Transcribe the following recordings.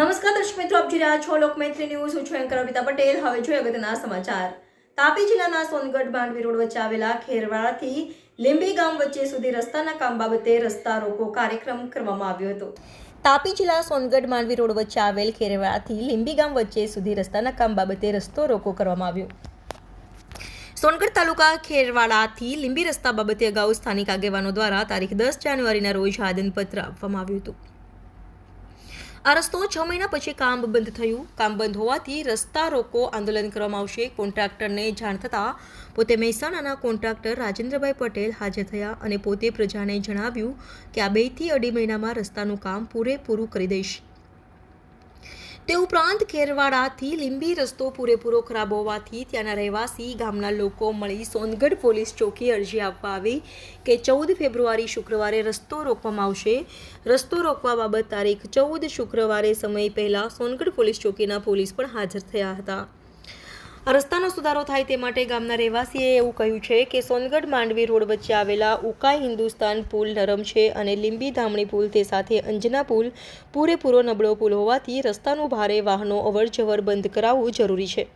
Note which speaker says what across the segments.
Speaker 1: નમસ્કાર દર્શક મિત્રો, આપ જોઈ રહ્યા છો લોકમૈત્રી ન્યૂઝ. હું છું એન્કર અમિતા પટેલ. હવે જોઈએ અગત્યના સમાચાર. તાપી જિલ્લાના સોનગઢ માંડવી રોડ વચ્ચે આવેલા ખેરવાડાથી લીંબી ગામ વચ્ચે સુધી રસ્તાના કામ બાબતે રસ્તા રોકો કાર્યક્રમ કરવામાં આવ્યો હતો. તાપી જિલ્લા સોનગઢ માંડવી રોડ વચ્ચે આવેલ ખેરવાડાથી લીંબી ગામ વચ્ચે સુધી રસ્તાના કામ બાબતે રસ્તો રોકો કરવામાં આવ્યો. સોનગઢ તાલુકા ખેરવાડાથી લીંબી રસ્તા બાબતે અગાઉ સ્થાનિક આગેવાનો દ્વારા તારીખ દસ જાન્યુઆરીના રોજ આદનપત્ર આપવામાં આવ્યું હતું. આ રસ્તો છ મહિના પછી કામ બંધ થયું. કામ બંધ હોવાથી રસ્તા રોકો આંદોલન કરવામાં આવશે. કોન્ટ્રાક્ટરને જાણ થતાં પોતે મહેસાણાના કોન્ટ્રાક્ટર રાજેન્દ્રભાઈ પટેલ હાજર થયા અને પોતે પ્રજાને જણાવ્યું કે આ બેથી અઢી મહિનામાં રસ્તાનું કામ પૂરેપૂરું કરી દઈશ. તે ઉપરાંત ખેરવાડાથી લીંબી રસ્તો પૂરેપૂરો ખરાબ હોવાથી ત્યાંના રહેવાસી ગામના લોકો મળી સોનગઢ પોલીસ ચોકી અરજી આપવા આવી કે ચૌદ ફેબ્રુઆરી શુક્રવારે રસ્તો રોકવામાં આવશે. રસ્તો રોકવા બાબત તારીખ ચૌદ શુક્રવારે સમય પહેલાં સોનગઢ પોલીસ ચોકીના પોલીસ પણ હાજર થયા હતા. રસ્તાનો સુધારો થાય તે માટે ગામના રહેવાસીએ એવું કહ્યું છે કે સોનગઢ માંડવી રોડ વચ્ચે આવેલા ઉકાઈ હિન્દુસ્તાન પુલ નરમ છે અને લીંબી ધામણી પુલ તે સાથે અંજના પુલ પૂરેપૂરો નબળો પુલ હોવાથી રસ્તાનું ભારે વાહનો અવરજવર બંધ કરાવવું જરૂરી છે.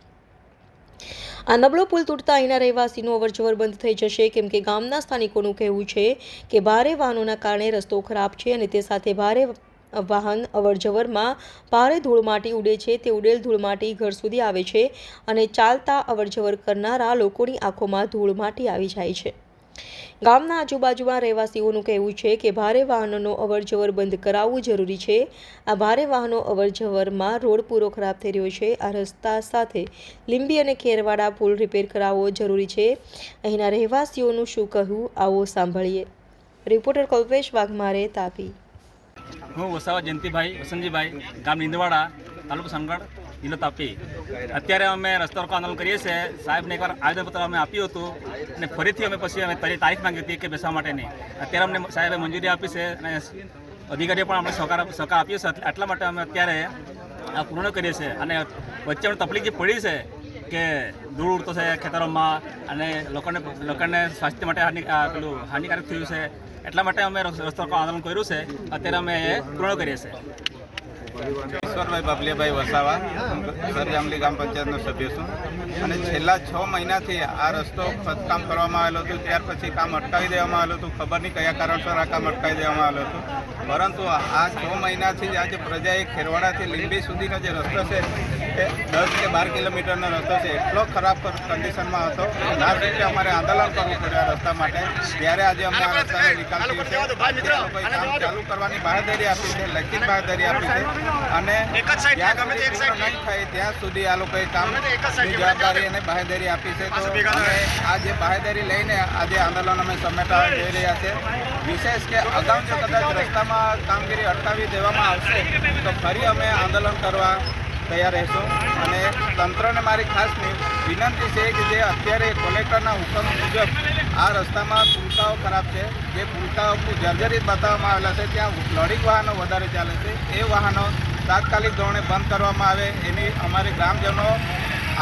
Speaker 1: આ નબળો પુલ તૂટતા અહીંના રહેવાસીનું અવરજવર બંધ થઈ જશે કેમ કે ગામના સ્થાનિકોનું કહેવું છે કે ભારે વાહનોના કારણે રસ્તો ખરાબ છે અને તે સાથે ભારે વાહન અવરજવરમાં ભારે ધૂળમાટી ઉડે છે. તે ઉડેલ ધૂળમાટી ઘર સુધી આવે છે અને ચાલતા અવરજવર કરનારા લોકોની આંખોમાં ધૂળમાટી આવી જાય છે. ગામના આજુબાજુમાં રહેવાસીઓનું કહેવું છે કે ભારે વાહનોનો અવરજવર બંધ કરાવવું જરૂરી છે. આ ભારે વાહનો અવરજવરમાં રોડ પૂરો ખરાબ થઈ રહ્યો છે. આ રસ્તા સાથે લીંબી અને કેરવાડા પુલ રિપેર કરાવવો જરૂરી છે. અહીંના રહેવાસીઓનું શું કહ્યું આવો સાંભળીએ. રિપોર્ટર કલ્પેશ વાઘમારે તાપી.
Speaker 2: હું વસાવા જયંતિભાઈ, વસંતજીભાઈ, ગામ નિંદવાડા, તાલુકો સંગડ, જિલ્લો તાપી. અત્યારે અમે રસ્તા રોકો આંદોલન કરીએ છીએ. સાહેબને એકવાર આવેદનપત્ર અમે આપ્યું હતું અને ફરીથી અમે પછી અમે તારી તારીખ માંગી હતી કે બેસવા માટેની. અત્યારે અમને સાહેબે મંજૂરી આપી છે અને અધિકારીઓ પણ અમને સહકાર સહકાર આપ્યો છે. એટલા માટે અમે અત્યારે આ પૂર્ણ કરીએ છીએ. અને વચ્ચે તકલીફ જે પડી છે કે ધૂળ ઉડતો છે ખેતરોમાં અને લોકોને લોકોને સ્વાસ્થ્ય માટે હાનિ પેલું હાનિકારક થયું છે. એટલા માટે અમે રસ્તો આંદોલન કર્યું છે. અત્યારે અમે પૂર્ણ કરીએ છીએ.
Speaker 3: ઈશ્વરભાઈ બાબલિયાભાઈ વસાવા, સરજામલી ગ્રામ પંચાયતનો સભ્ય છું. અને છેલ્લા છ મહિનાથી આ રસ્તો ખોદકામ કરવામાં આવેલો હતું. ત્યાર પછી કામ અટકાવી દેવામાં આવેલું હતું. ખબર નહીં કયા કારણસર આ કામ અટકાવી દેવામાં આવેલું હતું. પરંતુ આ છ મહિનાથી જ આજે પ્રજાએ ખેરવાડાથી લીંબી સુધીનો જે રસ્તો છે એ દસ કે બાર કિલોમીટરનો રસ્તો છે. એટલો ખરાબ કન્ડિશનમાં હતો લાસ્ટ રીતે અમારે આંદોલન કરવું પડ્યું આ રસ્તા માટે ત્યારે આજે અમને આ રસ્તાનો નિકાલ થયો છે. કામ ચાલુ કરવાની બાહેધરી આપી છે લેખિત બાહેધરી આપી છે. અને જ્યાં નહીં થાય ત્યાં સુધી આ લોકોએ કામની જવાબદારી અને બાહેધરી આપી છે. તો આ જે બાહેધરી લઈને આજે આંદોલન અમે સમેટા જઈ રહ્યા છે. વિશેષ કે અગાઉ જો કદાચ રસ્તામાં કામગીરી અટકાવી દેવામાં આવશે તો ફરી અમે આંદોલન કરવા તૈયાર રહેશો. અને તંત્રને મારી ખાસ વિનંતી છે કે જે અત્યારે કલેક્ટરના હુકમ મુજબ આ રસ્તામાં પુલકાઓ ખરાબ છે. જે પુલકાઓ જર્જરિત બતાવવામાં આવેલા છે, ત્યાં લોડિંગ વાહનો વધારે ચાલે છે. એ વાહનો તાત્કાલિક ધોરણે બંધ કરવામાં આવે. એની અમારે ગ્રામજનો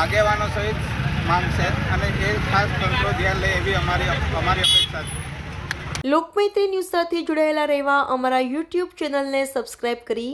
Speaker 3: આગેવાનો સહિત માંગ છે અને એ ખાસ તંત્રો ધ્યાન લે એવી અમારી અમારી અપેક્ષા છે.
Speaker 1: લોકમૈત્રી ન્યૂઝ સાથે જોડાયેલા રહેવા અમારા યુટ્યુબ ચેનલને સબસ્ક્રાઇબ કરી